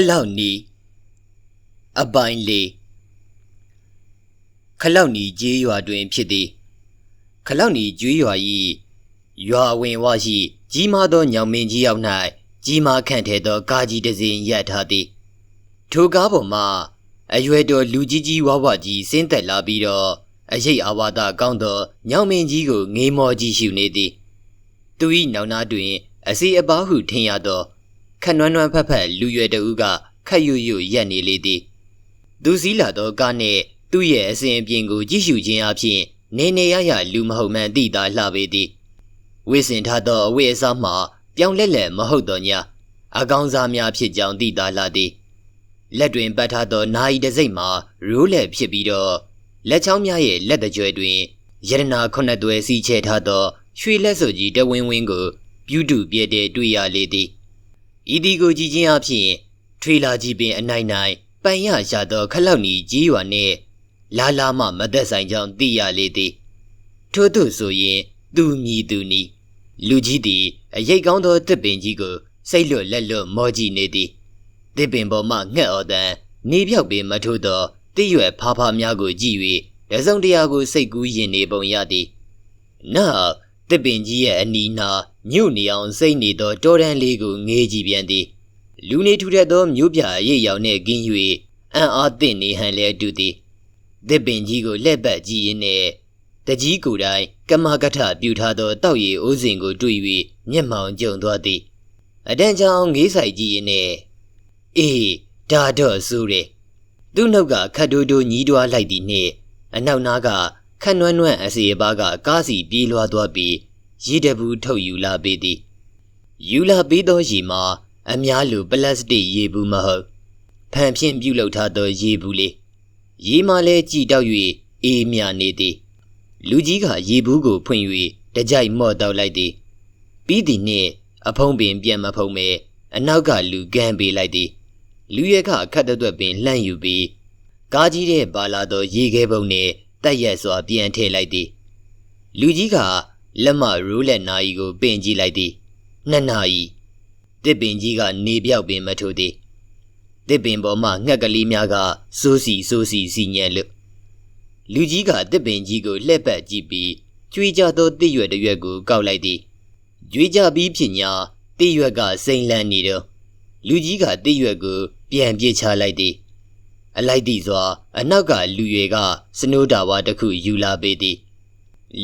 ခလောက်နီအပိုင်းလေးခလောက်နီကျေးရွာတွင်ဖြစ်သည်ခလောက်နီကျွေးရွာ၏ရွာဝင်ဝရှိကြီးမားသောညောင်မင်းကြီးရောက်၌ကြီးမားခန့်ထဲသောကားကြီးတစ်စီးရပ်ထားသည်ထိုကားပေါ်မှအရွယ်တော်လူကြီးကြီးဝဝကြီးဆင်းသက်လာပြီးတော့အရေးအဝါဒကောင်းသောညောင်မင်းကြီးကိုငေးမောကြည့်ရှုနေသည်သူ၏နောက်နားတွင် အစီအပါဟုထင်ရသော ခက်နွမ်းနွမ်းဖက်ဖက်လူရွယ်တဦးကခက်ရွရွရက်နေလေသည်သူစည်းလာသောကားနှင့်သူ့ရဲ့အစဉ်အပြင်ကိုကြည့်ရှုခြင်းအပြင်နေနေရရလူမဟုတ်မှန်သိသာလှပေသည်ဝိစင်ထားသောအဝိအစားမှပြောင်းလဲလဲမဟုတ်တော့ညာအကောင်းစားများဖြစ်ကြောင်းသိသာလာသည်လက်တွင်ပတ်ထားသောနာယီတစိမ့်မှာရိုးလဲဖြစ်ပြီးတော့လက်ချောင်းများရဲ့လက်တကြွယ်တွင်ယရနာခုနှစ်သွဲစီချဲထားသောရွှေလက်စုပ်ကြီးတဝင်းဝင်းကို ပြုတုပြည့်တဲ့တွေ့ရလေသည် ဤဒီကိုကြည့်ခြင်းအပြင်ထွေလာကြီးပင်အနိုင်နိုင်ပန်ရရသောခလောက်နီကြီးရွာနှင့်လာလာမှမသက်ဆိုင်ကြောင်းသိရလေသည်ထို့သို့ဆိုရင် သူမြည်သူနီလူကြီးသည်အရိတ်ကောင်းသောတစ်ပင်ကြီးကိုစိတ်လွတ်လက်လွတ်မောကြည့်နေသည်တစ်ပင်ပေါ်မှငှက်အော်တန်နေပြောက်ပင်မထိုးသောတိရွယ်ဖားဖားများကိုကြည့်၍တစုံတရာကိုစိတ်ကူးရင်နေပုံရသည်နောက်တစ်ပင်ကြီးရဲ့အနီးနာ ညှို့နေအောင်စိတ်နေသောတောတန်းလေးကိုငေးကြည့်ပြန်သည်လူနေထူထပ်သောမြို့ပြအရေးရောင်နှင့်ကင်း၍အံ့အားသင့်နေဟန်လဲတူသည်သစ်ပင်ကြီးကိုလှည့်ပတ်ကြည့်ရင်းနဲ့တကြီးကိုယ်တိုင်ကမကထပြုထားသောတောက်ရည်အိုးစင်ကိုတွေ့၍မျက်မှောင်ကျုံသွားသည်အတန်းချောင်းငေးဆိုင်ကြည့်ရင်းနဲ့အေးဒါတော့ဆိုးတယ်သူ့နှုတ်ကခတ်တိုးတိုးညီးတွားလိုက်သည်နှင့်အနောက်နားကခန့်နွမ်းနွမ်းအစီအပါးကကားစီပြေးလွှားသွားပြီး ရည်တဘူးထုတ်ယူလာပေသည်ယူလာပေးသောရေမှာအများလိုပလတ်စတစ်ရေဘူးမဟုတ်ဖန်ဖြင့်ပြုတ်လောက်ထားသောရေဘူးလေးရေမှလည်းကြည်တောက်၍အေးမြနေသည်လူကြီးကရေဘူးကိုဖွင့်၍တကြိုက်မော့တောက်လိုက်သည်ပြီးသည်နှင့်အဖုံးပင်ပြန်မဖုံးမဲအနောက်ကလူကန်းပေးလိုက်သည်လူရဲကခတ်တဲ့တွက်ပင်လှန့်ယူပြီးကားကြီးတဲ့ပါလာသောရေခဲပုံနှင့်တက်ရက်စွာပြန်ထည့်လိုက်သည်လူကြီးက လက်မရိုးလက်နာရီကိုပင်ကြည့်လိုက်သည်နှစ်နာရီတစ်ပင်ကြီးကနေပြောက်ပင်မထိုးသည်တစ်ပင်ပေါ်မှငှက်ကလေးများကစိုးစီစိုးစီစီညံလို့လူကြီးကတစ်ပင်ကြီးကိုလှည့်ပတ်ကြည့်ပြီးကျွေးကြသောတစ်ရွက်တစ်ရွက်ကိုကောက်လိုက်သည်ကျွေးကြပြီးဖြစ်ညာတစ်ရွက်ကစိမ့်လန်းနေတော့လူကြီးကတစ်ရွက်ကိုပြန်ပြေးချလိုက်သည်အလိုက်သည့်စွာအနောက်ကလူရွယ်ကစနိုးတာဝါတစ်ခုယူလာပေသည်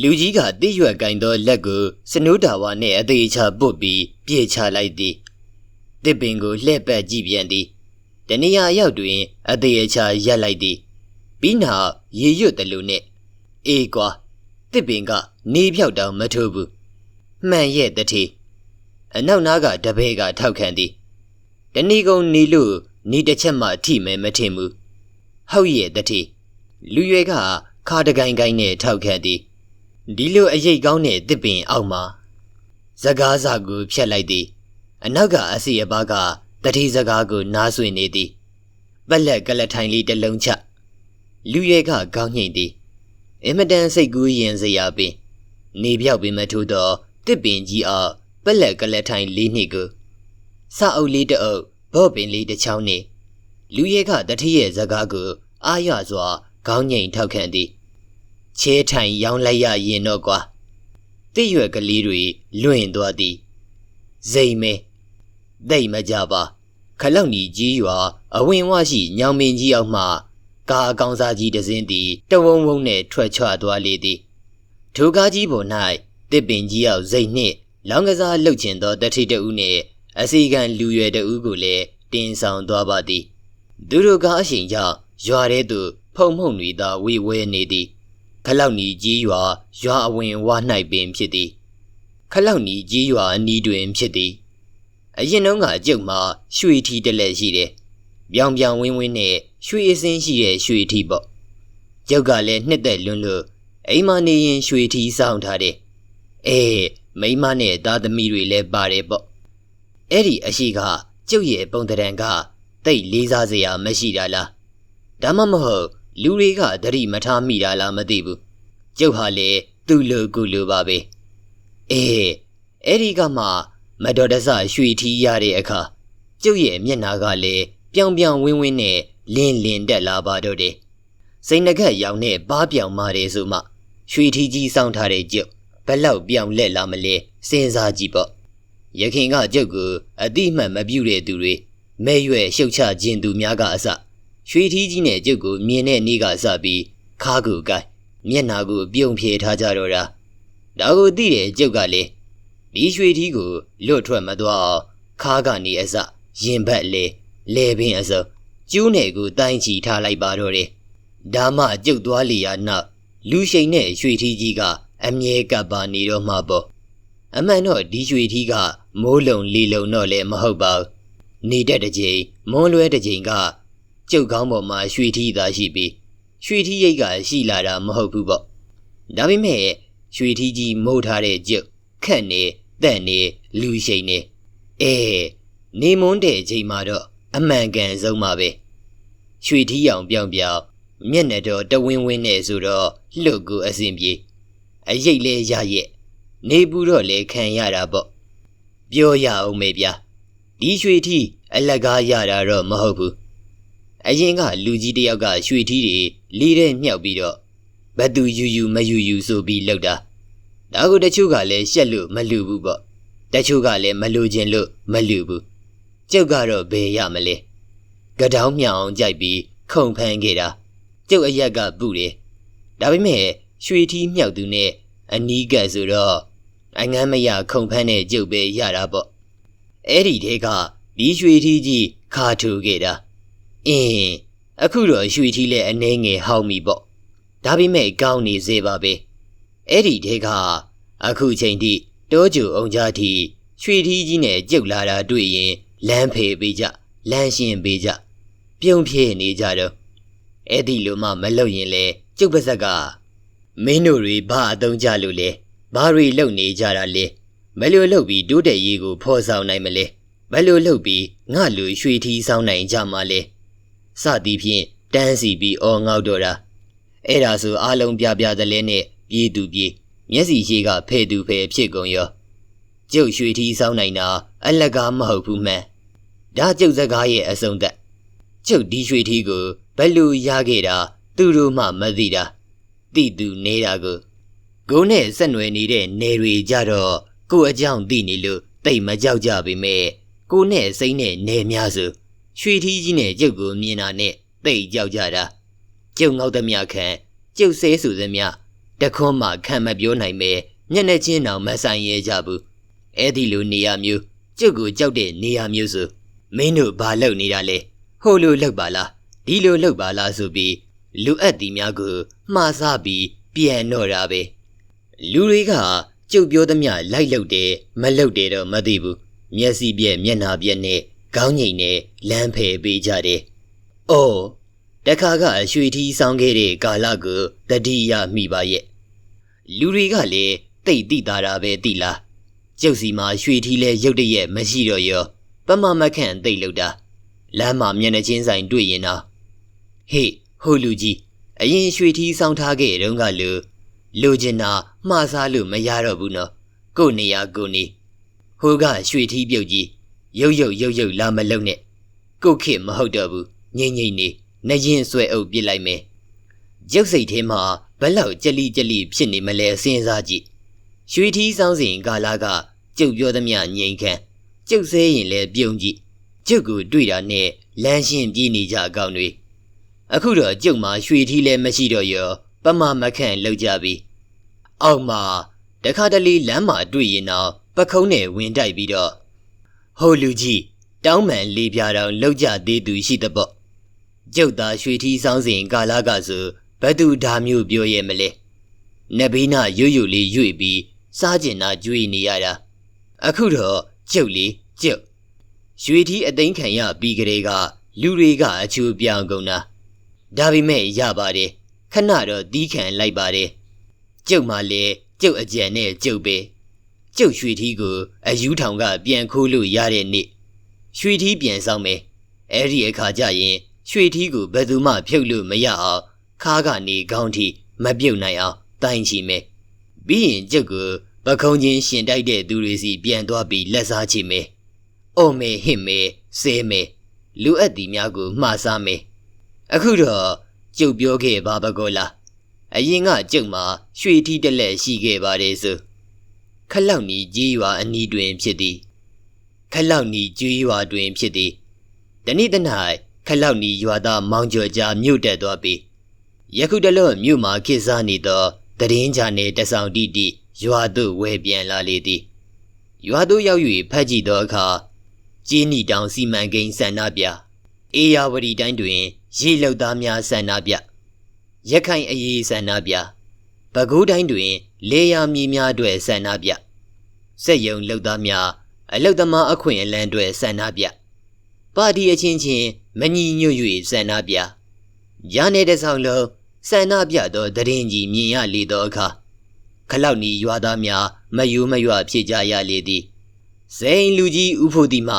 လူကြီးကတိရွက်ကင်သောလက်ကိုစနိုးတာဝါနှင့်အသေးချပုတ်ပြီးပြေချလိုက်သည်တစ်ပင်ကိုလှဲ့ပတ်ကြည့်ပြန်သည်တနေရာရောက်တွင် အသေးချရက်လိုက်သည်ပြီးနောက်ရေရွတ်တယ်လို့နဲ့အေးကွာတစ်ပင်ကနေပြောက်တောင်မထိုးဘူးမှန်ရဲ့တထေအနောက်နားကတပည့်ကထောက်ခံသည်တဏီကုံနေလို့နေတစ်ချက်မှထိမယ်မထင်ဘူးဟုတ်ရဲ့တထေလူရွယ်ကခါတကိုင်ကိုင်နဲ့ထောက်ခံသည် ဒီလိုအရေးကောင်းတဲ့တစ်ပင်အောက်မှာဇကားစာကိုဖြတ်လိုက်သည်အနောက်ကအစီအပါးကတတိစကားကိုနားဆွနေသည်ပက်လက်ကလထိုင်လေးတစ်လုံးချလူရဲကခေါင်းညှိသည်အင်မတန်စိတ်ကူးရင်စရာပင် နေပြောက်ပင်မထိုးသောတစ်ပင်ကြီးအားပက်လက်ကလထိုင်လေးနှစ်ကိုစအုပ်လေးတအုပ်ဘော့ပင်လေးတစ်ချောင်းနှင့်လူရဲကတတိရဲ့စကားကို အာရစွာခေါင်းငိန်ထောက်ခံသည် ချဲထိုင်ရောင်းလိုက်ရရင်တော့ကွာတိရွက်ကလေးတွေလွင့်သွားသည်ဇိမ်မဲသိမ့်မကြပါခလောက်နီကြီးရွာအဝင်ဝရှိညောင်မင်းကြီးအောင်မှကားအကောင်စားကြီးတစင်းသည်တဝုံဝုံနဲ့ထွက်ချွသွားလေသည်ထိုကားကြီးပေါ်၌တစ်ပင်ကြီးရောက်ဇိမ်နှင့်လောင်ကစားလှုပ်ချင်သောတထိတဦးနှင့်အစီကံလူရွယ်တဦးကိုလည်းတင်ဆောင်သွားပါသည်သူတို့ကအရှင်ကြောင့်ရွာထဲသို့ဖုံဖုံတွေသာဝေဝဲနေသည် ခလောက်နီကြီးရွာရွာအဝင်ဝ၌ပင်ဖြစ်သည်ခလောက်နီကြီးရွာအနီးတွင်ဖြစ်သည်အရင်တုန်းကအကျုပ်မှာရွှေထီတလက်ရှိတယ်ပြောင်ပြောင်ဝင်းဝင်းနဲ့ရွှေအစင်းရှိတဲ့ရွှေထီပေါ့ကျုပ်ကလည်းနှစ်သက်လွန်းလို့အိမ်မနေရင်ရွှေထီစောင်းထားတယ်အေးမိမနဲ့သားသမီးတွေလည်းပါတယ်ပေါ့အဲ့ဒီအရှိကကျုပ်ရဲ့ပုံတရံကတိတ်လေးစားစရာမရှိတာလားဒါမှမဟုတ် လူတွေကသတိမထားမိတာလားမသိဘူးကျုပ်ဟာလေသူ့လိုကူလိုပါပဲအေးအဲ့ဒီကမှမတော်တဆရွှေထီးရတဲ့အခါကျုပ်ရဲ့မျက်နာကလည်းပြောင်ပြောင်ဝင်းဝင်းနဲ့လင်းလင်းတက်လာပါတော့တယ်စိန်နဂတ်ရောင်နဲ့ဘားပြောင်မာတယ်ဆိုမှရွှေထီးကြီးစောင်းထားတဲ့ကျုပ်ဘယ်လောက်ပြောင်လက်လာမလဲစဉ်းစားကြည့်ပေါ့ရခင်ကကျုပ်ကိုအတိအမှန်မပြုတဲ့သူတွေမဲရွယ်ရှုတ်ချခြင်းသူများကအစ ရွှေထီးကြီးနဲ့ကျုပ်ကိုမြင်တဲ့နေ့ကစပြီးခါကူကိုက်မျက်နာကိုပြုံဖြေထားကြတော့တာဒါကိုသိတဲ့ကျုပ်ကလေဒီရွှေထီးကိုလွတ်ထွက်မသွားအောင်ခါကနေအစရင်ဘက်လေလေပင်အစုံကျူးနယ်ကိုတိုင်းချီထားလိုက်ပါတော့တယ်ဒါမှကျုပ်သွားလျာနောက်လူရှိန်နဲ့ရွှေထီးကြီးကအမြဲကပ်ပါနေတော့မှပေါ့အမှန်တော့ဒီရွှေထီးကမိုးလုံလီလုံတော့လည်းမဟုတ်ပါဘူးနေတတ်တဲ့ချိန်မွန်လွဲတဲ့ချိန်က ကျုပ်ကောင်းပေါ်မှာရွှေထီးသာရှိပြီးရွှေထီးရိတ်ကရှိလာတာမဟုတ်ဘူးပေါ့ဒါပေမဲ့ရွှေထီးကြီးမိုးထားတဲ့ကျုပ်ခက်နေတက်နေလူရှိန်နေအဲနေမွန်းတဲ့ချိန်မှာတော့အမှန်ကန်ဆုံးပါပဲရွှေထီးရောင်ပြောင်ပြောင်မျက်နှာတော့တဝင်းဝင်းနဲ့ဆိုတော့လှုပ်ကိုအစင်ပြေအရိတ်လဲရရဲ့နေပူတော့လဲခံရတာပေါ့ပြောရအောင်မေဗျာဒီရွှေထီးအလကားရတာတော့မဟုတ်ဘူး အရင်ကလူကြီးတယောက်ကရွှေထီးတွေလေးတဲ့မြောက်ပြီးတော့ဘသူယူယူမယူယူဆိုပြီးလောက်တာဒါကိုတချို့ကလည်းရှက်လို့မလူဘူးပေါ့တချို့ကလည်းမလူခြင်းလို့မလူဘူးကျုပ်ကတော့ဘယ်ရမလဲကတောင်းမြောင်အောင်ကြိုက်ပြီးခုန်ဖမ်းခဲ့တာကျုပ်အရက်ကပူတယ်ဒါပေမဲ့ရွှေထီးမြောက်သူနဲ့အနီးကပ်ဆိုတော့အငမ်းမရခုန်ဖမ်းတဲ့ကျုပ်ပဲရတာပေါ့အဲ့ဒီတဲကဒီရွှေထီးကြီးခါထူခဲ့တာ အင်းအခုတော့ရွှေထီးလည်းအနှဲငယ်ဟောင်းပြီပေါ့ဒါပေမဲ့ကောင်းနေစေပါပဲအဲ့ဒီတဲကအခုချိန်ထိတောကျူအောင်ကြထိရွှေထီးကြီးနဲ့ကြုတ်လာတာတွေ့ရင်လမ်းဖေပေးကြလမ်းရှင်းပေးကြပြုံးဖြည့်နေကြတော့အဲ့ဒီလိုမှမလုပ်ရင်လေကျုပ်ပါဇက်ကမင်းတို့တွေဘာအတုံးကြလို့လဲဘာတွေလုပ်နေကြတာလဲဘယ်လိုလုပ်ပြီးတိုးတက်ရေးကိုဖော်ဆောင်နိုင်မလဲဘယ်လိုလုပ်ပြီးငါလူရွှေထီးဆောင်နိုင်ကြမှာလဲ စသည်ဖြင့်တန်းစီပြီးအော်ငေါက်တော့တာအဲ့ဒါဆိုအားလုံးပြပြသလဲနဲ့ပြေးသူပြေးမျက်စီရှိကဖဲ့သူဖဲ့ဖြစ်ကုန်ရောကျုပ်ရွှေထီးဆောင်နိုင်တာအလကားမဟုတ်ဘူးမှန်ဒါကျုပ်စကားရဲ့အဆုံးသက်ကျုပ်ဒီရွှေထီးကိုဘယ်လိုရခဲ့တာ သူတို့မှမသိတာတိသူနေတာကိုကိုနဲ့ဆက်နွယ်နေတဲ့နေတွေကြတော့ကိုအကြောင်းသိနေလို့တိတ်မကြောက်ကြပေမဲ့ကိုနဲ့စိမ့်နဲ့နေများစု ရွှေထီးကြီးနဲ့ကျုပ်ကိုမြင်တာနဲ့တိတ်ကြောက်ကြတာကျုပ်ငေါက်သမျှခံကျုပ်ဆဲဆိုသမျှတခွန်းမှခံမပြောနိုင်ပဲမျက်နှာချင်းတောင်မဆိုင်ရဲကြဘူးအဲ့ဒီလိုနေရာမျိုးကျုပ်ကိုကြောက်တဲ့နေရာမျိုးဆိုမင်းတို့ဘာလုပ်နေတာလဲဟိုလိုလုပ်ပါလားဒီလိုလုပ်ပါလားဆိုပြီးလူအပ်တီများကိုမှားစားပြီးပြန်တော့တာပဲလူတွေကကျုပ်ပြောသမျှလိုက်လုပ်တယ်မလုပ်တယ်တော့မသိဘူးမျက်စိပြက်မျက်နှာပြက်နဲ့ ခေါင်းငိန်နဲ့လမ်းဖယ်ပေးကြတယ်။အော်တခါကရွှေထီးဆောင်ခဲ့တဲ့ကာလကိုတတိယမိပါရဲ့လူတွေကလည်းတိတ်တိတာတာပဲတိလားကျုပ်စီမှာရွှေထီးလဲရုတ်တရက်မရှိတော့ရောပမမခန့်တိတ်လို့တာလမ်းမှာမျက်နှာချင်းဆိုင်တွေ့ရင်တော့ဟေ့ဟိုလူကြီးအရင်ရွှေထီးဆောင်ထားခဲ့တုန်းကလူလူကျင်တာမှားစားလို့မရတော့ဘူးနော်ကို့နေရကိုနေဟိုကရွှေထီးပြုတ်ကြီး ရုပ်ရုပ်ရုပ်ရုပ်လာမလုံနဲ့ကို့ခေမဟုတ်တော့ဘူးငိမ့်ငိမ့်နေနှရင်ဆွဲအုပ်ပစ်လိုက်မယ်ရုပ်စိတ်ထဲမှာဘလောက်ကြက်လိကြက်လိဖြစ်နေမလဲစဉ်းစားကြည့်ရွှေထီးဆောင်စဉ်ကာလာကကျုပ်ပြောသမျှငိမ့်ခံကျုပ်ဆဲရင်လည်းပြုံးကြည့်ကျုပ်ကိုတွေ့တာနဲ့လမ်းရှင်းပြေးနေကြအကောင်တွေအခုတော့ကျုပ်မှာရွှေထီးလည်းမရှိတော့ရောပမမခန့်လောက်ကြပြီအောက်မှာတခါတလေလမ်းမှာတွေ့ရင်တော့ပခုံးနဲ့ဝင်တိုက်ပြီးတော့ ဟိုလူကြီးတောင်းမှန်လေးပြားတောင်လောက်ကြသေးသူရှိတဲ့ပေါ့ကျုပ်သာရွှေထီးဆောင်စဉ်ကာလာကဆိုဘသူဓာမျိုးပြောရဲမလဲနဘေးနာရွရွလေးရွေ့ပြီးစားကျင်တာကြွေနေရတာအခုတော့ကျုပ်လေးကျုပ်ရွှေထီးအသိမ်းခံရပြီးကလေးကလူတွေကအချိုးပြောင်းကုန်တာဒါပေမဲ့ရပါတယ်ခဏတော့တီးခံလိုက်ပါတယ်ကျုပ်မှလည်းကျုပ်အကြံနဲ့ကျုပ်ပဲ ကျုပ်ရွှေထီးကိုအယူထောင်က ပြန်ခိုးလို့ရတဲ့နေ့ရွှေထီးပြန်ဆောင်မယ်အဲ့ဒီအခါကျရင်ရွှေထီးကိုဘယ်သူမှဖြုတ်လို့မရအောင်ခါကနေခေါင်းထိမပြုတ်နိုင်အောင်တိုင်ချီမယ်ပြီးရင်ကျုပ်ကိုပခုံးချင်းရှင်တိုက်တဲ့သူတွေစီပြန်သွားပြီးလက်စားချီမယ်။အော်မေဟစ်မေဆဲမေလူအပ်သည်များကိုမှားစားမယ်အခုတော့ကျုပ်ပြောခဲ့ပါဘကောလားအရင်ကကျုပ်မှာရွှေထီးတစ်လက်ရှိခဲ့ပါတယ်ဆို ခလောက်နီကြီးရွာအနီးတွင်ဖြစ်သည်ခလောက်နီကျွေးရွာတွင်ဖြစ်သည်တနေ့တ၌ခလောက်နီရွာသားမောင်ကျော်ကြားမြို့တက်သွားပြီးယခုတလောမြို့မှာခေစားနေသောတရင်ချာနေတဆောင်တီတီရွာသို့ဝဲပြန်လာလေသည်ရွာသို့ရောက်၍ဖတ်ကြည့်သောအခါကျင်းနီတောင်စီမံကိန်းဆန္ဒပြအေယာဝတီတိုင်းတွင် ရေလောက်သားများဆန္ဒပြရခိုင်အရေးဆန္ဒပြပဲခူးတိုင်းတွင် လေယာမြေများအတွက်ဆန္ဒပြ စက်ယုံလောက်သားများအလုတ်သမားအခွင့်အလမ်းတွေဆန္ဒပြပါတီအချင်းချင်းမညီညွတ်၍ဆန္ဒပြရနေတဲ့ဆောင်လုံးဆန္ဒပြသောတရင်ကြီးမြင်ရလေသောအခါခလောက်နီရွာသားများမယိုးမရွဖြစ်ကြရလေသည်စိန်လူကြီးဥဖို့ဒီမှ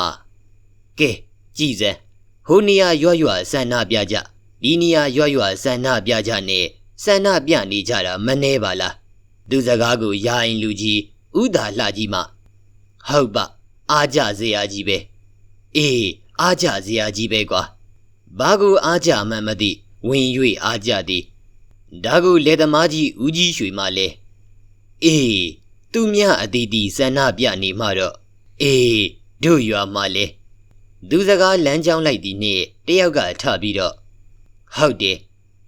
ကဲကြည်စမ်းဟိုနေရာရွရွဆန္ဒပြကြဒီနေရာရွရွဆန္ဒပြကြနဲ့ဆန္ဒပြနေကြတာမနှဲပါလားသူစကားကိုယာရင်လူကြီး ဥဒါလှကြီးမှဟုတ်ပါအားကြစရာကြီးပဲအေးအားကြစရာကြီးပဲကွာဘာကိုအားကြမှန်းမသိဝင်၍အားကြသည်ဒါကိုလေသမားကြီးဦးကြီးရွှေမှလဲအေးသူမြအတီးတီဆန္ဒပြနေမှတော့အေးတို့ရွာမှလဲသူစကားလမ်းကြောင်းလိုက်သည်နှင့်တယောက်ကထပြီးတော့ဟုတ်တယ်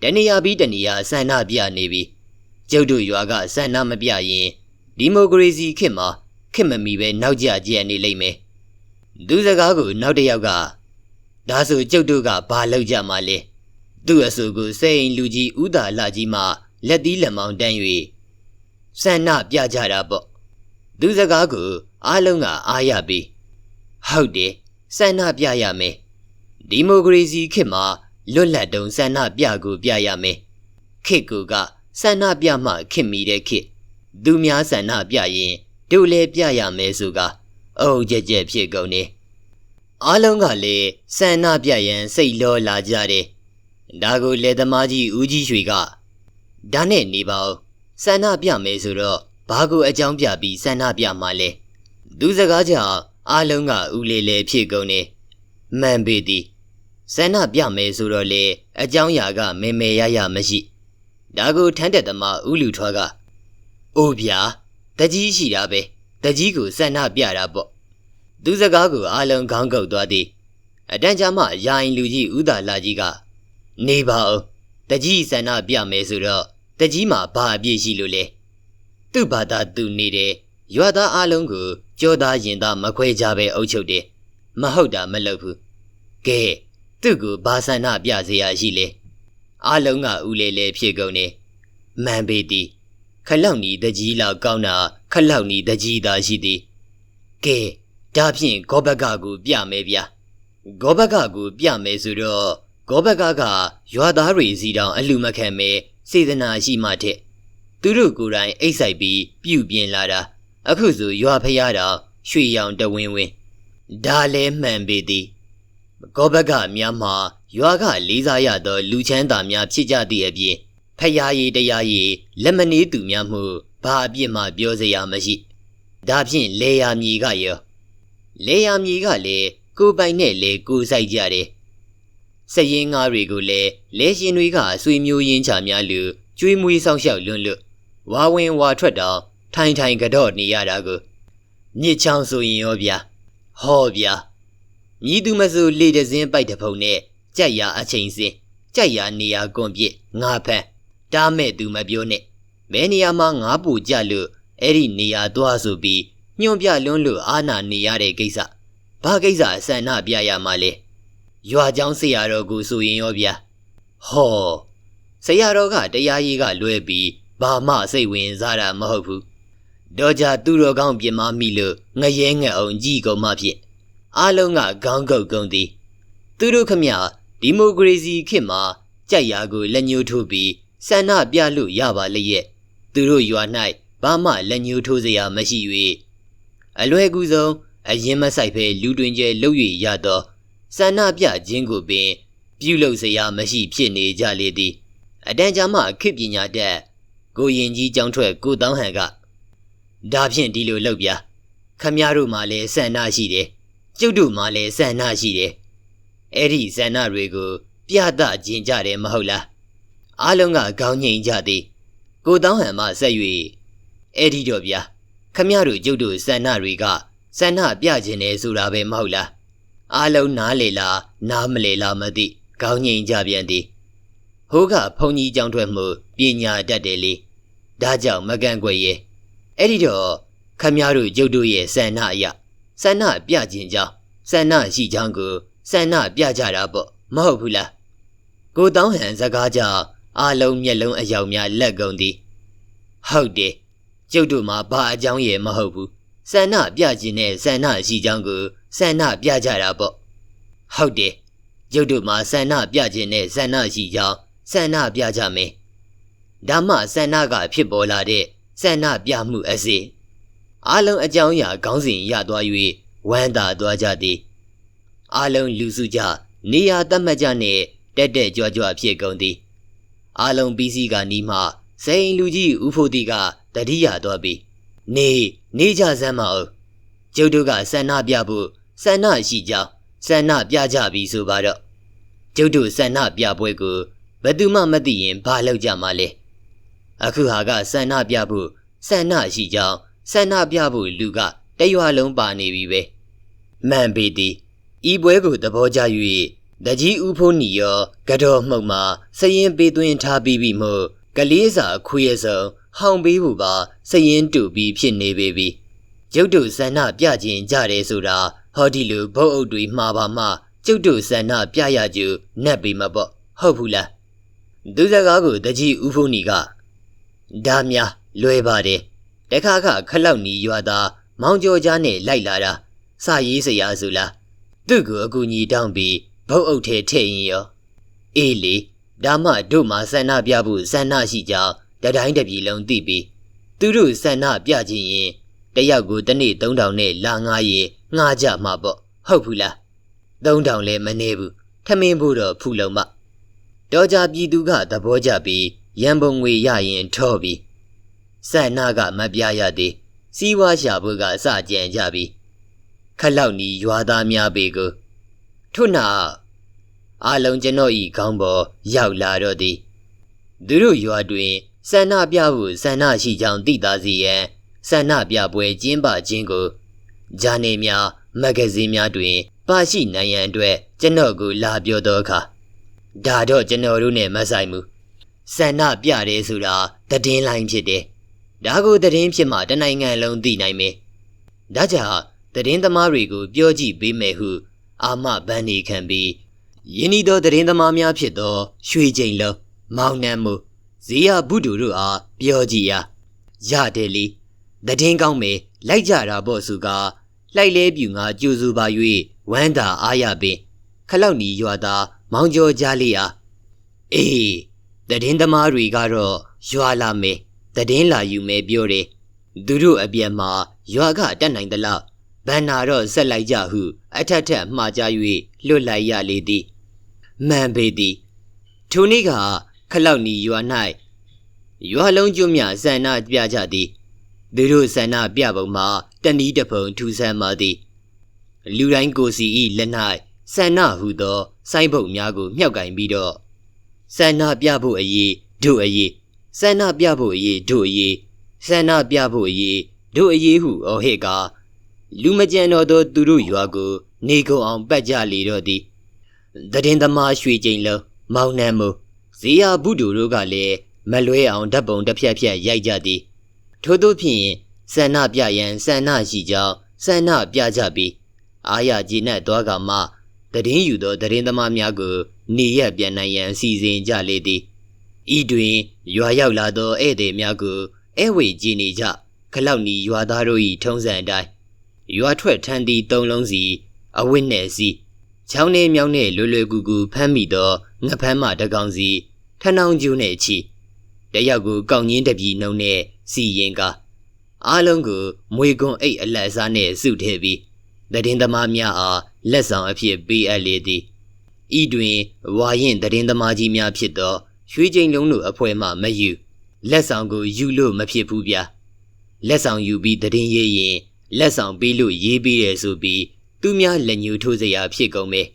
တနေရာပြီးတနေရာဆန္ဒပြနေပြီကျုပ်တို့ရွာကဆန္ဒမပြရင် ဒီမိုကရေစီခေတ်မှာခေတ်မမီပဲနောက်ကျကျနေလိမ့်မယ်သူစကားကိုနောက်တစ်ယောက်ကဒါဆိုကျုပ်တို့ကဘာလုပ်ကြမှာလဲသူ့အဆိုကိုစိန်လူကြီးဥဒါလာကြီးမှလက်သီးလက်မောင်းတန်း၍ဆန္ဒပြကြတာပေါ့သူစကားကိုအားလုံးကအားရပြီးဟုတ်တယ်ဆန္ဒပြရမယ်ဒီမိုကရေစီခေတ်မှာလွတ်လပ်တုံဆန္ဒပြကိုပြရမယ်ခေတ်ကူကဆန္ဒပြမှခေတ်မီတဲ့ခေတ် သူများဆန္ဒပြရင်တို့လည်းပြရမယ်ဆိုကအုပ်ကြက်ကြက်ဖြစ်ကုန်နေအားလုံးကလည်းဆန္ဒပြရန်စိတ်လောလာကြတယ်ဒါကိုလေသမားကြီးဦးကြီးရွှေကဒါနဲ့နေပါဦးဆန္ဒပြမယ်ဆိုတော့ဘာကိုအကြောင်းပြပြီးဆန္ဒပြမှလဲသူစကားကြောင့်အားလုံးကဦးလေလေဖြစ်ကုန်နေမှန်ပေသည်ဆန္ဒပြမယ်ဆိုတော့လေအကြောင်းအရာကမေမေရရမရှိဒါကိုထမ်းတက်သမားဦးလူထွားက အိုးဗျာတကြီးရှိတာပဲတကြီးကိုဆန္ဒပြတာပေါ့သူစကားကိုအားလုံးခေါင်းကုပ်သွားသည်အတန်းချမှယာယင်လူကြီးဦးသာလာကြီးကနေပါဦးတကြီးဆန္ဒပြမယ်ဆိုတော့တကြီးမှာဘာအပြည့်ရှိလို့လဲသူ့ဘာသာသူနေတယ်ရွာသားအားလုံးကိုကြောသားရင်သားမခွဲကြပဲအုပ်ချုပ်တယ်မဟုတ်တာမလုပ်ဘူးကဲသူ့ကိုဘာဆန္ဒပြเสียရရှိလဲအားလုံးကဦးလေလေဖြစ်ကုန်နေမှန်ပေသည် ခလောက်နီတကြီးလောက်ကောင်းတာခလောက်နီတကြီးသာရှိသည်ကဲဒါဖြင့်ဂောဘကကိုပြမယ်ဗျာဂောဘကကိုပြမယ်ဆိုတော့ဂောဘကကရွာသားတွေစီတောင်အလူမခံမဲစေတနာရှိမှတဲ့သူတို့ကိုယ်တိုင်အိတ်ဆိုင်ပြီးပြုတ်ပြင်းလာတာအခုဆိုရွာဖျားတော်ရွှေရောင်တဝင်းဝင်းဒါလဲမှန်ပေသည်ဂောဘကများမှာရွာကလေးစားရသောလူချမ်းသာများဖြစ်ကြသည့်အပြင် ဖျားရည်တရားရည်လက်မနေသူများမှုဘာအပြစ်မှပြောစရာမရှိဒါဖြင့်လေယာမြေကရောလေယာမြေကလည်းကိုပိုင်နဲ့လေကိုဆိုင်ကြတယ်စရင်ငါးတွေကိုလည်းလဲရှင်တွေကဆွေမျိုးရင်းချများလူကျွေးမွေးဆောင်ရှောက်လွန်းလွတ်ဝါဝင်ဝါထွက်တော့ထိုင်ထိုင်ကတော့နေရတာကိုမြစ်ချောင်းဆိုရင်ရောဗျာဟောဗျာမြည်သူမဆိုလေတစင်းပိုက်တဖုံနဲ့ကြက်ရအချိန်စင်းကြက်ရနေရကွန်ပြစ်ငါဖန် တားမဲ့သူမပြောနဲ့ဘယ်နေရာမှာငါပူကြလို့အဲ့ဒီနေရာသွားဆိုပြီးညွန့်ပြလွန်းလို့အာနာနေရတဲ့ကိစ္စဘာကိစ္စအဆန္ဒပြရမှာလဲရွာချောင်းဆရာတော်ကိုဆိုရင်ရောဗျာဟောဆရာတော်ကတရားရေးကလွဲပြီးဘာမှစိတ်ဝင်စားတာမဟုတ်ဘူးတော့ကြသူတော်ကောင်းပြင်မမိလို့ငရဲငက်အောင်ကြည်ကုန်မှဖြင့်အားလုံးကခေါင်းကုတ်ကုန်သည် သူတို့ခမဒီမိုကရေစီခေတ်မှာကြိုက်ရာကိုလက်ညှိုးထိုးပြီး ဆန္ဒပြလို့ရပါလျက်သူတို့ရွာ၌ဘာမှလက်ညှိုးထိုးစရာမရှိ၍အလွယ်ကူဆုံးအရင်မဆိုင်ဖဲလူတွင်ကျဲလှုပ်၍ရသောဆန္ဒပြခြင်းကိုပင် ပြုလုပ်စရာမရှိဖြစ်နေကြလေသည်အတန်ကြာမှခေပညာတတ်ကိုရင်ကြီးကြောင်းထွက်ကိုတောင်းဟန်ကဒါဖြင့်ဒီလိုလုပ်ပြခမရတို့မှလည်းဆန္ဒရှိတယ်ကျုပ်တို့မှလည်းဆန္ဒရှိတယ်အဲ့ဒီဆန္ဒတွေကို ပြသခြင်းကြတယ်မဟုတ်လား အားလုံးကခေါင်းငိန်ကြသည်ကိုတောင်းဟန်မှဆက်၍အဲ့ဒီတော့ဗျာခမရတို့ကျုပ်တို့ဆန္ဒတွေကဆန္ဒပြခြင်းလေဆိုတာပဲမဟုတ်လားအားလုံးနားလေလားနားမလေလားမသိခေါင်းငိန်ကြပြန်သည်ဟိုးကဘုံကြီးကြောင့်ထွက်မှုပညာတတ်တယ်လေဒါကြောင့်မကန်ွယ်ရဲ့အဲ့ဒီတော့ခမရတို့ကျုပ်တို့ရဲ့ဆန္ဒအရဆန္ဒပြခြင်းကြောင့်ဆန္ဒရှိကြောင်းကိုဆန္ဒပြကြတာပေါ့မဟုတ်ဘူးလားကိုတောင်းဟန်စကားကြောင့် အားလုံးမျက်လုံးအယောင်များလက်ကုန်သည်ဟုတ်တယ်ကျုပ်တို့မှာဘာအကြောင်းရယ်မဟုတ်ဘူးဆန္ဒပြခြင်းနဲ့ဆန္ဒရှိကြောင်းကိုဆန္ဒပြကြတာပေါ့ဟုတ်တယ်ကျုပ်တို့မှာဆန္ဒပြခြင်းနဲ့ဆန္ဒရှိကြောင်းဆန္ဒပြကြမယ်ဒါမှဆန္ဒကဖြစ်ပေါ်လာတဲ့ဆန္ဒပြမှုအစေအားလုံးအကြောင်းအရာခေါင်းစဉ်ရသွား၍ဝမ်းသာသွားကြသည်အားလုံးလူစုကြနေရာတတ်မှတ်ကြနဲ့တက်တက်ကြွကြွဖြစ်ကုန်သည် အားလုံးပြီးစီးကနီးမှစိန်လူကြီးဦးဖို့တီကတတိယသွားပြီးနေနေကြစမ်းမအောင်ကျုပ်တို့ကဆန္ဒပြဖို့ဆန္ဒရှိကြောင်းဆန္ဒပြကြပြီဆိုပါတော့ကျုပ်တို့ဆန္ဒပြပွဲကိုဘယ်သူမှမသိရင်ဘာလုပ်ကြမှာလဲအခုဟာကဆန္ဒပြဖို့ဆန္ဒရှိကြောင်းဆန္ဒပြဖို့လူကတရွာလုံးပါနေပြီပဲမှန်ပေသည်ဤပွဲကိုသဘောကျ၍ တကြီးဦးဖိုးနီရောကတော်မှုတ်မှာစရင်ပေးသွင်းထားပြီးပြီမို့ကလေးစာခွေရစုံဟောင်ပေးဖို့ပါစရင်တူပြီးဖြစ်နေပေပြီကျုပ်တို့ဆန္ဒပြခြင်းကြတယ်ဆိုတာဟောဒီလိုဘုတ်အုပ်တွေမှားပါမှကျုပ်တို့ဆန္ဒပြရကြနက်ပေမပေါ့ဟုတ်ဘူးလားသူစကားကိုတကြီးဦးဖိုးနီကဒါများလွယ်ပါတယ်တခါခခလောက်နီရွာသားမောင်ကျော်ကြားနဲ့လိုက်လာတာစရေးစရာဆိုလားသူ့ကိုအကူညီတောင်းပြီး ဘုတ်အုပ်ထဲထည့်ရင်ရောအေးလေဒါမှတို့မှာဆန္ဒပြဖို့ဆန္ဒရှိကြောင်းတတိုင်းတစ်ပြည်လုံးသိပြီးသူတို့ဆန္ဒပြခြင်းရင်တယောက်ကိုတစ်နေ့3000နဲ့လာငားရင်ငားကြမှာပေါ့ဟုတ်ဘူးလား3000လည်းမနေဘူးထမင်းဖို့တော့ဖူလုံးမတော်ကြပြည်သူကသဘောကျပြီးရန်ပုံငွေရရင်ထော့ပြီးဆန္ဒကမပြရသေးစီးပွားရှာဖို့ကအစကြံကြပြီးခက်လောက်နီရွာသားများပေကို ထွတ်နာအာလုံးကျွန်တော်ဤခေါင်းပေါ်ရောက်လာတော့သည်သူတို့ရွာတွင်ဆန္ဒပြဖို့ဆန္ဒရှိကြောင်းသိသာစေရန်ဆန္ဒပြပွဲကျင်းပခြင်းကိုဂျာနေများမဂ္ဂဇင်းများတွင် ပါရှိနိုင်ရန်အတွက်ကျွန်တော်ကိုလာပြောသောအခါဒါတော့ကျွန်တော်တို့နဲ့မဆိုင်ဘူးဆန္ဒပြတယ်ဆိုတာတည်င်းလိုင်းဖြစ်တယ်ဒါကိုတည်င်းဖြစ်မှတနိုင်ငံလုံးသိနိုင်မယ်ဒါကြောင့်တည်င်းသမားတွေကိုပြောကြည့်ပေးမယ်ဟု အာမဘန်းနေခံပြီးယင်းဤသောတည်င်းသမားများဖြစ်သော ရွှေချိန်လုံးမောင်နှံမှုဇေယဘုဒ္ဓတို့အားပြောကြည့်ရာရတယ်လေတည်င်းကောင်းမယ်လိုက်ကြတာပေါ့စုကလိုက်လဲပြူငါကြိုးစုပါ၍ဝမ်းသာအားရပင် ခလောက်နီရွာသားမောင်ကျော်ကြားလေးအားအေးတည်င်းသမားတွေကတော့ရွာလာမယ်တည်င်းလာယူမယ်ပြောတယ်သူတို့အပြန်မှာရွာကတက်နိုင်သလောက် ဘန်နာတော့ဆက်လိုက်ကြဟုအထက်ထက်မှားကြ၍လွတ်လိုက်ရလေသည်မှန်ပေသည်ထိုနေ့ကခလောက်နီရွာ၌ရွာလုံးကျွမြဆန္ဒပြကြသည်သူတို့ဆန္ဒပြပုံမှာတဏီတဖုံထူဆန်းပါသည်လူတိုင်းကိုစီဤလက်၌ဆန္ဒဟုသောစိုင်းပုတ်များကိုမြှောက်ကင်ပြီးတော့ဆန္ဒပြဖို့အရေးတို့အရေးဆန္ဒပြဖို့အရေးတို့အရေးဆန္ဒပြဖို့အရေးတို့အရေးဟုအော်ဟစ်ကာ လူမကြံတော်သောသူတို့ရွာကို နေကုန်အောင်ပတ်ကြလေတော့သည်တည်င်းသမားရွှေကျိန်လုံးမောင်နှံမို့ဇေယဘုဒ္ဓတို့ကလည်းမလွဲအောင်ဓာတ်ပုံတစ်ဖြတ်ဖြတ်ရိုက်ကြသည်ထို့သောဖြင့်ဆန္ဒပြရန်ဆန္ဒရှိကြောင်းဆန္ဒပြကြပြီးအာရကြီးနဲ့သွားကမှတည်င်းယူသောတည်င်းသမားများကို နေရပြန်နိုင်ရန်စီစဉ်ကြလေသည်ဤတွင်ရွာရောက်လာသောဧည့်သည်များကိုအဲဝေကြည်နေကြခလောက်နီရွာသားတို့၏ထုံးစံအတိုင်း ရွာထွက်ထန်းသည့်သုံးလုံးစီ အဝိနဲ့စီချောင်းနေမြောင်းနဲ့လွယ်လွယ်ကူကူဖမ်းမိသောငဖမ်းမတကောင်စီထဏောင်ကျူးနဲ့ချီတယောက်ကိုကောင်းငင်းတပြီနှုံနဲ့စီရင်ကအားလုံးကိုမွေကွန်အိတ်အလက်စားနဲ့စုထဲပြီးတည်င်းသမားများအားလက်ဆောင်အဖြစ်ပေးအပ်လေသည်ဤတွင်ဝါရင်တည်င်းသမားကြီးများဖြစ်သောရွှေကျိန်လုံးတို့အဖွဲမှမယူလက်ဆောင်ကိုယူလို့မဖြစ်ဘူးဗျာလက်ဆောင်ယူပြီးတည်င်းရေးရင် လက်ဆောင်ပေးလို့ရေးပေးတယ်ဆိုပြီးသူများလက်ညှိုးထိုးစရာဖြစ်ကုန်မယ်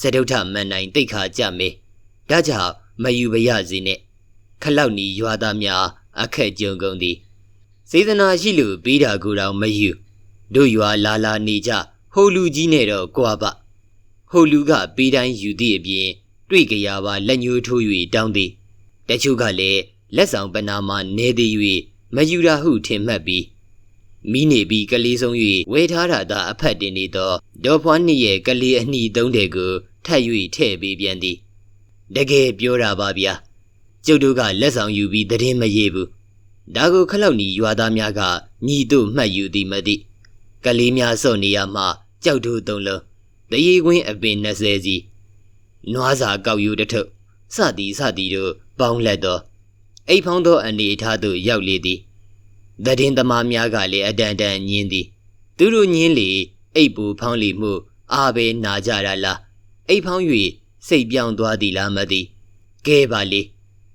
စတုထမန်နိုင်တိတ်ခါကြမေဒါကြောင့်မယူပရစေနဲ့ခလောက်နီရွာသားများအခက်ကြုံကုန်သည်စေတနာရှိလို့ပေးတာကိုတောင်မယူတို့ရွာလာလာနေကြဟိုလူကြီးနဲ့တော့ကြွားပဟိုလူကပေးတိုင်းယူသည့်အပြင်တွေ့ကြရပါလက်ညှိုးထိုး၍တောင်းသည်တချို့ကလည်းလက်ဆောင်ပနာမှနေသည်၍မယူတာဟုထင်မှတ်ပြီး မိနေပြီးကလေးဆုံး၍ဝဲထားတာသာအဖက်တင်နေသောဒေါ်ဖွားနှစ်ရဲ့ကလေးအနှီးသုံးတဲ့ကိုထပ်၍ထည့်ပေးပြန်သည်တကယ်ပြောတာပါဗျာကျုပ်တို့ကလက်ဆောင်ယူပြီးသတင်းမရေးဘူးဒါကိုခလောက်နီရွာသားများကညီတို့မှတ်ယူသည်မသိကလေးများစော့နေရမှကြောက်တို့သုံးလုံးတရေကွင်းအပင်20စီနွားစာကောက်ယူတစ်ထုပ်စသည်စသည်တို့ပေါင်းလက်သောအိတ်ဖောင်းသောအနေအထားသို့ရောက်လေသည် သတင်းသမားများကလည်းအတန်တန်ညင်းသည်သူတို့ညင်းလေအိတ်ပူဖောင်းလီမှုအာပဲနာကြရလားအိတ်ဖောင်း၍စိတ်ပြောင်းသွားသည်လားမသိကဲပါလေ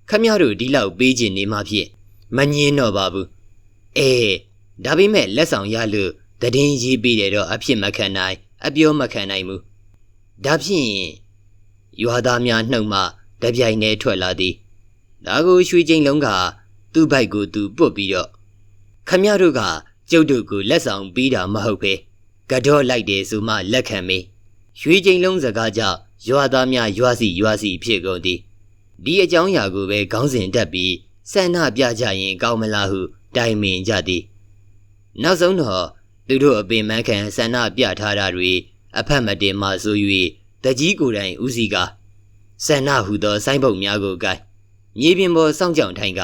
ခမရတို့ဒီလောက်ပေးခြင်းနေမှဖြင့်မငင်းတော့ပါဘူးအေးဒါပေမဲ့လက်ဆောင်ရလို့သတင်းရေးပေးတယ်တော့အဖြစ်မခံနိုင်အပြောမခံနိုင်ဘူးဒါဖြင့်ရွာသားများနှုတ်မှတပြိုင်တည်းထွက်လာသည်ဒါကိုရွှေချင်းလုံးကသူ့ဘိုက်ကိုသူပုတ်ပြီးတော့ ခမရတို့ကကျုပ်တို့ကိုလက်ဆောင်ပေးတာမဟုတ်ပဲကတော့လိုက်တယ်ဆိုမှလက်ခံမေးရွှေချင်းလုံးစကားကြောင့်ရွာသားများရွာစီရွာစီဖြစ်ကုန်သည်ဒီအကြောင်းအရာကိုပဲခေါင်းစဉ်တက်ပြီးဆန္ဒပြကြရင်ကောင်းမလားဟု တိုင်ပင်ကြသည်နောက်ဆုံးတော့သူတို့အပင်မခံဆန္ဒပြထားတာတွေအဖက်မတင်မှဆို၍တကြီးကိုယ်တိုင်ဦးစီးကဆန္ဒဟုသောစိုင်းပုတ်များကိုကိုင်မြေပြင်ပေါ်စောင့်ကြောင်ထိုင်က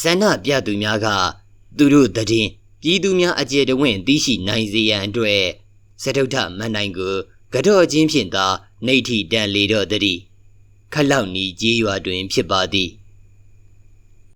ဆန္ဒပြသူများက သူတို့တည်င်းပြည်သူများအကျေတဝင့်သိရှိနိုင်စေရန်အတွက်စတုထမန်နိုင်ကိုကတော့ချင်းဖြင့်သာနေထိတန်လေတော့တည်းခလောက်နီကြီးရွာတွင်ဖြစ်ပါသည်